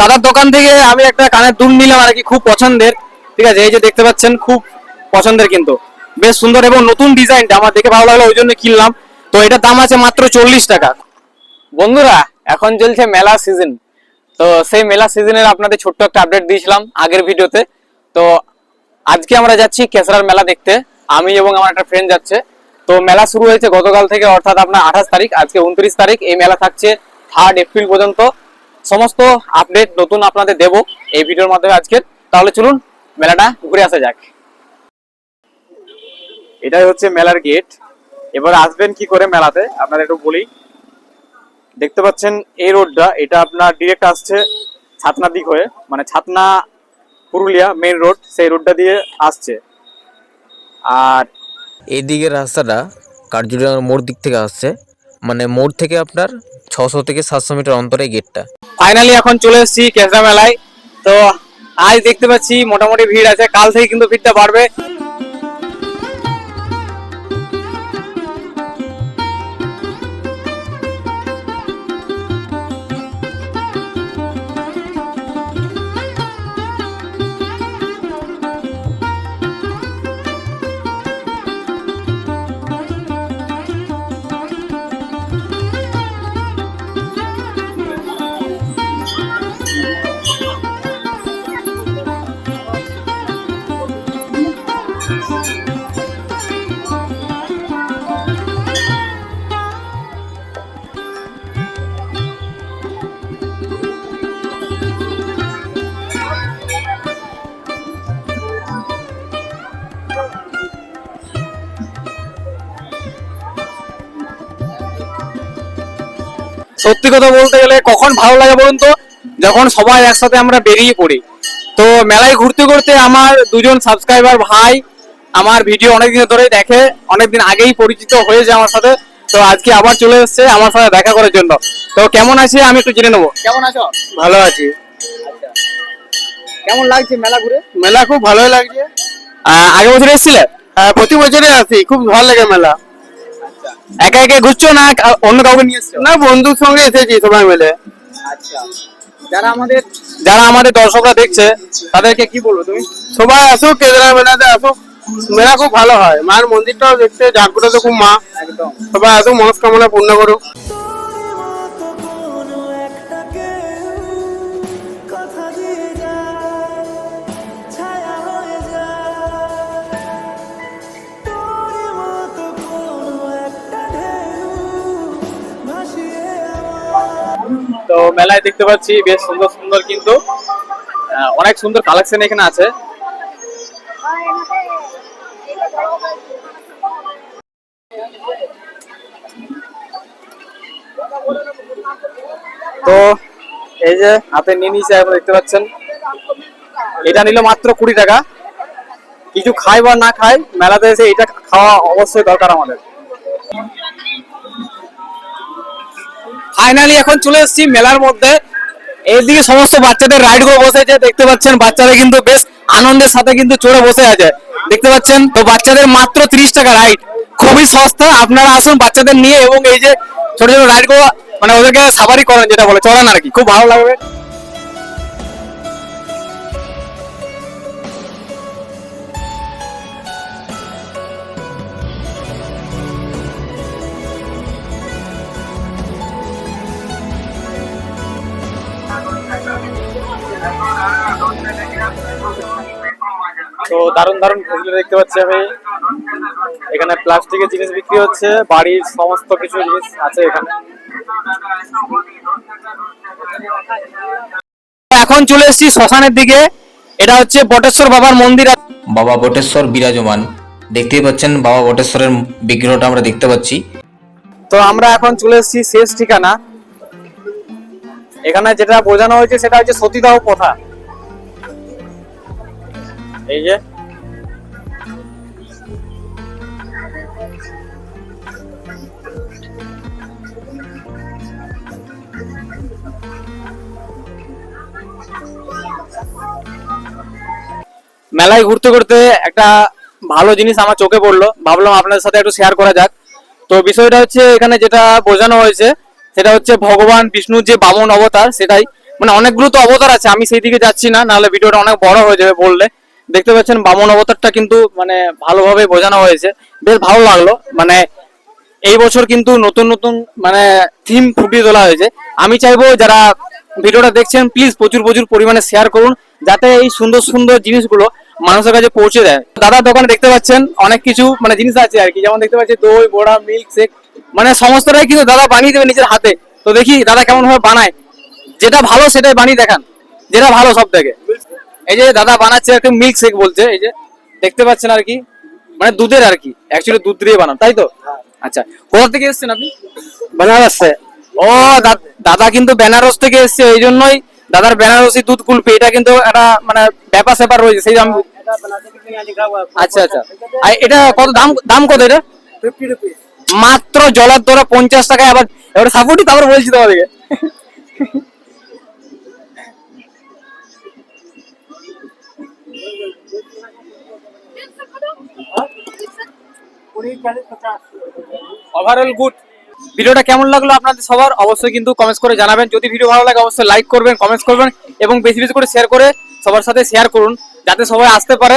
দাদার দোকান থেকে আমি একটা কানের দুল নিলাম আর কি, খুব পছন্দের। ঠিক আছে, এই যে দেখতে পাচ্ছেন, খুব পছন্দের কিন্তু। বেশ সুন্দর এবং নতুন ডিজাইনটা আমার দেখে ভালো লাগল, ওই জন্য কিনলাম। তো এটার দাম আছে মাত্র চল্লিশ টাকা। বন্ধুরা, এখন চলছে মেলা সিজন তো সেই মেলা সিজনের আপনাদের ছোট্ট একটা আপডেট দিয়েছিলাম আগের ভিডিওতে। তো আজকে আমরা যাচ্ছি কেসরার মেলা দেখতে। আমি এবং আমার একটা ফ্রেন্ড যাচ্ছে। তো মেলা শুরু হয়েছে গতকাল থেকে, অর্থাৎ আপনার আঠাশ তারিখ, আজকে উনত্রিশ তারিখ। এই মেলা থাকছে থার্ড এপ্রিল পর্যন্ত। সমস্ত আপডেট নতুন আপনাদের দেব এই ভিডিওর মাধ্যমে আজকে তাহলে চলুন মেলাটা ঘুরে আসা যাক। এটাই হচ্ছে মেলার গেট এবার আসবেন কি করে মেলাতে? আপনাদের একটু বলি। দেখতে পাচ্ছেন এই রোডটা এটা আপনার ডিরেক্ট আসছে ছাতনা দিক হয়ে মানে ছাতনা পুরুলিয়া মেইন রোড সেই রোডটা দিয়ে আসছে। আর এই দিকের রাস্তাটা কার্যুরার মোড় দিক থেকে আসছে। মানে মোড় থেকে আপনার ছশো থেকে সাতশো মিটার অন্তরে গেটটা। ফাইনালি এখন চলে এসেছি কেসরা মেলায়। তো আজ দেখতে পাচ্ছি মোটামুটি ভিড় আছে। কাল থেকে কিন্তু ভিড়টা বাড়বে। সত্যি কথা বলতে গেলে কখন ভালো লাগে বলুন তো? যখন সবাই একসাথে আমরা বেরিয়ে পড়ি। তো মেলায় ঘুরতে ঘুরতে আমার দুজন সাবস্ক্রাইবার ভাই আমার ভিডিও অনেকদিন ধরেই দেখে অনেকদিন আগেই পরিচিত হয়েছে আমার সাথে। তো আজকে আবার চলে এসেছে আমার সাথে দেখা করার জন্য। তো কেমন আছে আমি একটু জেনে নেব। কেমন আছো? ভালো আছি। কেমন লাগছে মেলা ঘুরে? মেলা খুব ভালোই লাগছে। আহ, আগের বছর এসেছিলে? হ্যাঁ প্রতি বছরে আসি। খুব ভালো লাগে মেলা। একা একা ঘুরছো না অন্য কাউকে নিয়ে এসছো? না বন্ধুর সঙ্গে এসেছি সবাই মিলে। আচ্ছা। যারা আমাদের যারা আমাদের দর্শকরা দেখছে তাদেরকে কি বলব তুমি? সবাই আসুক কেদারা মেলাতে আসুক। মেলা খুব ভালো হয়। মায়ের মন্দিরটাও দেখতে জাগ্রত খুব মা। একদম। সবাই আসুক মনস্কামনা পূর্ণ করুক। তো মেলায় দেখতে পাচ্ছি বেশ সুন্দর সুন্দর কিন্তু অনেক সুন্দর কালেকশন এখানে আছে। তো এই যে হাতে নিয়ে নিয়েছে এখন দেখতে পাচ্ছেন। এটা নিল মাত্র কুড়ি টাকা। কিছু খাই বা না খাই, মেলাতে এসে এটা খাওয়া অবশ্যই দরকার আমাদের। ফাইনালি এখন চলে এসেছি মেলার মধ্যে। এইদিকে সমস্ত বাচ্চাদের রাইডগুলো বসে আছে, দেখতে পাচ্ছেন বাচ্চারা কিন্তু বেশ আনন্দের সাথে কিন্তু চড়ে বসে আছে। দেখতে পাচ্ছেন, তো বাচ্চাদের মাত্র তিরিশ টাকা রাইড খুবই সস্তা, আপনারা আসুন বাচ্চাদের নিয়ে এবং এই যে ছোট ছোট রাইডগুলো মানে ওদেরকে সাফারি করেন যেটা বলে, চড়ান আর কি, খুব ভালো লাগবে। তো দারুণ দারুণ ফেসিলিটি দেখতে পাচ্ছি আমি। এখানে প্লাস্টিকের জিনিস বিক্রি হচ্ছে বাড়ির সমস্ত কিছু জিনিস আছে এখানে। এখন চলে এসেছি শ্মশানের দিকে। এটা হচ্ছে বটেশ্বর বাবার মন্দির বাবা বটেশ্বর বিরাজমান। দেখতেই পাচ্ছেন বাবা বটেশ্বরের বিগ্রহটা আমরা দেখতে পাচ্ছি। তো আমরা এখন চলে এসেছি শেষ ঠিকানা। এখানে যেটা বোঝানো হয়েছে সেটা হচ্ছে সতীদাহ প্রথা। এই যে। মেলায় ঘুরতে ঘুরতে একটা ভালো জিনিস আমার চোখে পড়ল। ভাবলাম আপনাদের সাথে একটু শেয়ার করা যাক। তো বিষয়টা হচ্ছে এখানে যেটা বোঝানো হয়েছে, সেটা হচ্ছে ভগবান বিষ্ণুর যে বামন অবতার, সেটাই। মানে অনেকগুলো তো অবতার আছে, আমি সেই দিকে যাচ্ছি না, নাহলে ভিডিওটা অনেক বড় হয়ে যাবে বললে। দেখতে পাচ্ছেন বামন অবতারটা কিন্তু মানে ভালোভাবে বোঝানো হয়েছে। বেশ ভালো লাগল। মানে এই বছর কিন্তু নতুন নতুন মানে থিম ফুটিয়ে তোলা হয়েছে। আমি চাইব যারা ভিডিওটা দেখছেন প্লিজ প্রচুর প্রচুর পরিমাণে শেয়ার করুন, যাতে এই সুন্দর সুন্দর জিনিসগুলো মানুষের কাছে পৌঁছে দেয়। দাদার দোকানে দেখতে পাচ্ছেন অনেক কিছু মানে জিনিস আছে আর কি। যেমন দেখতে পাচ্ছি দই, বড়া মিল্ক শেক মানে সমস্তটাই কিন্তু দাদা বানিয়ে দেবে নিজের হাতে। তো দেখি দাদা কেমন ভাবে বানায়। যেটা ভালো সেটাই বানিয়ে দেখান। যেটা ভালো সব থেকে এই যে দাদা বানাচ্ছে একটা মিল্ক শেক বলছে এই যে দেখতে পাচ্ছেন আর কি? মানে দুধের আর কি অ্যাকচুয়ালি দুধ দিয়ে বানান তাই তো? আচ্ছা কোথা থেকে এসেছেন আপনি? বেনারস। ও দাদা কিন্তু বেনারস থেকে এসছে এই জন্যই দাদার বেনারসি দুধ কুলপি এটা কিন্তু একটা মানে ব্যাপার স্যাপার রয়েছে সেই দাম আচ্ছা আচ্ছা। আর এটা কত দাম দাম কত এটা? মাত্র জলার দ্বারা পঞ্চাশ টাকায় আবার এবার সাপোর্টই তারপর বলছি তোমাদেরকে। ওভারঅল গুড ভিডিওটা কেমন লাগল আপনাদের সবার অবশ্যই কিন্তু কমেন্টস করে জানাবেন। যদি ভিডিও ভালো লাগে অবশ্যই লাইক করবেন কমেন্টস করবেন এবং বেশি বেশি করে শেয়ার করে সবার সাথে শেয়ার করুন, যাতে সবাই আসতে পারে।